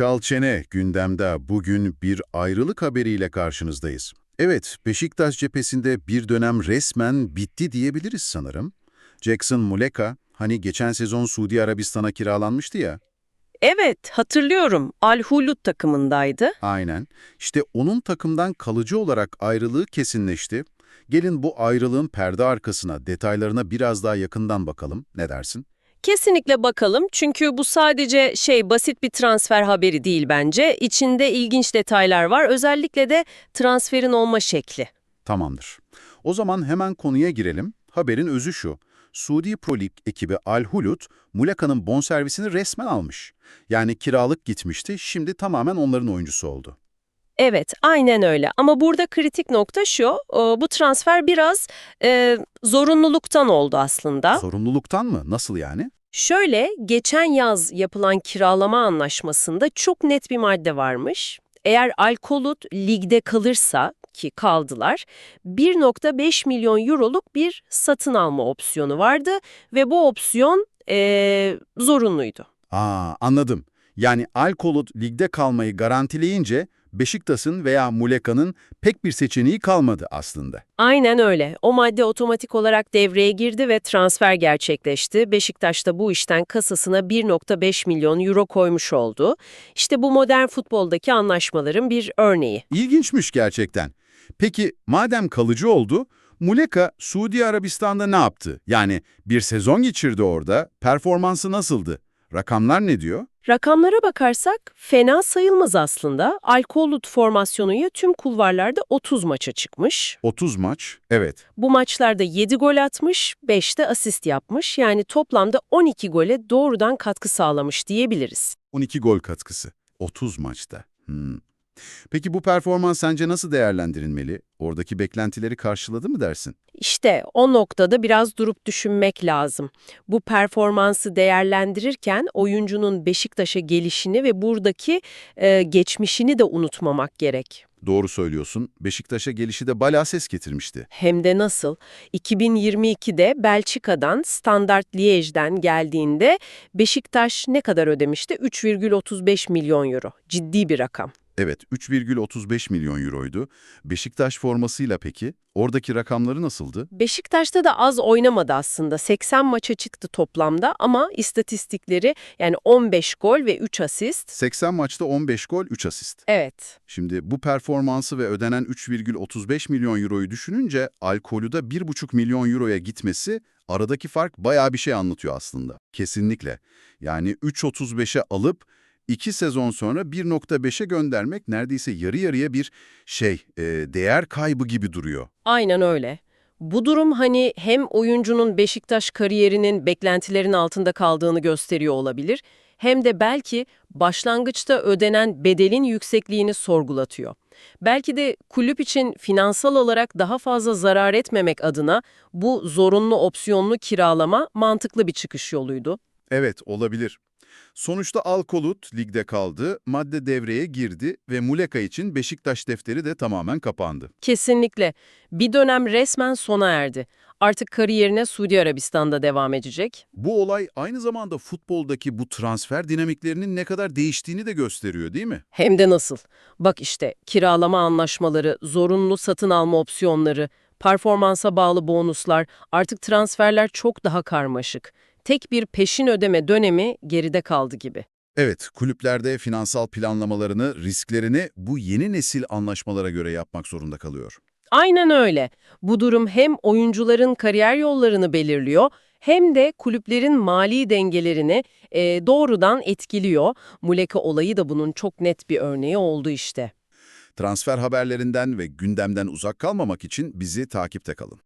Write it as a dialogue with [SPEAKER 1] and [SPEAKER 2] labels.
[SPEAKER 1] Çalçene gündemde bugün bir ayrılık haberiyle karşınızdayız. Evet, Beşiktaş cephesinde bir dönem resmen bitti diyebiliriz sanırım. Jackson Muleka, hani geçen sezon Suudi Arabistan'a kiralanmıştı ya.
[SPEAKER 2] Evet, hatırlıyorum. Al Hulud takımındaydı.
[SPEAKER 1] Aynen. İşte onun takımdan kalıcı olarak ayrılığı kesinleşti. Gelin bu ayrılığın perde arkasına, detaylarına biraz daha yakından bakalım. Ne dersin?
[SPEAKER 2] Kesinlikle bakalım çünkü bu sadece şey basit bir transfer haberi değil bence. İçinde ilginç detaylar var. Özellikle de transferin olma şekli.
[SPEAKER 1] Tamamdır. O zaman hemen konuya girelim. Haberin özü şu. Suudi Pro Lig ekibi Al Hulud, Muleka'nın bonservisini resmen almış. Yani kiralık gitmişti, şimdi tamamen onların oyuncusu oldu.
[SPEAKER 2] Evet, aynen öyle. Ama burada kritik nokta şu, bu transfer biraz e, zorunluluktan oldu aslında.
[SPEAKER 1] Sorumluluktan mı? Nasıl yani?
[SPEAKER 2] Şöyle, geçen yaz yapılan kiralama anlaşmasında çok net bir madde varmış. Eğer Alkolut ligde kalırsa, ki kaldılar, 1.5 milyon euroluk bir satın alma opsiyonu vardı ve bu opsiyon eee, zorunluydu.
[SPEAKER 1] Aa, anladım. Yani Al Hulud ligde kalmayı garantileyince Beşiktaş'ın veya Muleka'nın pek bir seçeneği kalmadı aslında.
[SPEAKER 2] Aynen öyle. O madde otomatik olarak devreye girdi ve transfer gerçekleşti. Beşiktaş da bu işten kasasına 1.5 milyon euro koymuş oldu. İşte bu modern futboldaki anlaşmaların bir örneği.
[SPEAKER 1] İlginçmiş gerçekten. Peki madem kalıcı oldu, Muleka Suudi Arabistan'da ne yaptı? Yani bir sezon geçirdi orada, performansı nasıldı? Rakamlar ne diyor?
[SPEAKER 2] Rakamlara bakarsak fena sayılmaz aslında. Alkolut formasyonuyla tüm kulvarlarda 30 maça çıkmış.
[SPEAKER 1] 30 maç, evet.
[SPEAKER 2] Bu maçlarda 7 gol atmış, 5 de asist yapmış. Yani toplamda 12 gole doğrudan katkı sağlamış diyebiliriz.
[SPEAKER 1] 12 gol katkısı. 30 maçta. Hmm. Peki bu performans sence nasıl değerlendirilmeli? Oradaki beklentileri karşıladı mı dersin?
[SPEAKER 2] İşte o noktada biraz durup düşünmek lazım. Bu performansı değerlendirirken oyuncunun Beşiktaş'a gelişini ve buradaki e, geçmişini de unutmamak gerek.
[SPEAKER 1] Doğru söylüyorsun. Beşiktaş'a gelişi de bayağı ses getirmişti.
[SPEAKER 2] Hem de nasıl? 2022'de Belçika'dan Standard Liège'den geldiğinde Beşiktaş ne kadar ödemişti? 3,35 milyon euro. Ciddi bir rakam.
[SPEAKER 1] Evet, 3,35 milyon euroydu. Beşiktaş formasıyla peki, oradaki rakamları nasıldı?
[SPEAKER 2] Beşiktaş'ta da az oynamadı aslında. 80 maça çıktı toplamda ama istatistikleri yani 15 gol ve 3 asist.
[SPEAKER 1] 80 maçta 15 gol, 3 asist.
[SPEAKER 2] Evet.
[SPEAKER 1] Şimdi bu performansı ve ödenen 3,35 milyon euroyu düşününce Alkolü'de 1,5 milyon euroya gitmesi aradaki fark bayağı bir şey anlatıyor aslında. Kesinlikle. Yani 3.35'e alıp 2 sezon sonra 1.5'e göndermek neredeyse yarı yarıya bir şey, e, değer kaybı gibi duruyor.
[SPEAKER 2] Aynen öyle. Bu durum hani hem oyuncunun Beşiktaş kariyerinin beklentilerin altında kaldığını gösteriyor olabilir, hem de belki başlangıçta ödenen bedelin yüksekliğini sorgulatıyor. Belki de kulüp için finansal olarak daha fazla zarar etmemek adına bu zorunlu opsiyonlu kiralama mantıklı bir çıkış yoluydu.
[SPEAKER 1] Evet, olabilir. Sonuçta Alkolut ligde kaldı, madde devreye girdi ve Muleka için Beşiktaş defteri de tamamen kapandı.
[SPEAKER 2] Kesinlikle. Bir dönem resmen sona erdi. Artık kariyerine Suudi Arabistan'da devam edecek.
[SPEAKER 1] Bu olay aynı zamanda futboldaki bu transfer dinamiklerinin ne kadar değiştiğini de gösteriyor değil mi?
[SPEAKER 2] Hem de nasıl? Bak işte kiralama anlaşmaları, zorunlu satın alma opsiyonları, performansa bağlı bonuslar, artık transferler çok daha karmaşık. Tek bir peşin ödeme dönemi geride kaldı gibi.
[SPEAKER 1] Evet, kulüplerde finansal planlamalarını, risklerini bu yeni nesil anlaşmalara göre yapmak zorunda kalıyor.
[SPEAKER 2] Aynen öyle. Bu durum hem oyuncuların kariyer yollarını belirliyor hem de kulüplerin mali dengelerini e, doğrudan etkiliyor. Muleka olayı da bunun çok net bir örneği oldu işte.
[SPEAKER 1] Transfer haberlerinden ve gündemden uzak kalmamak için bizi takipte kalın.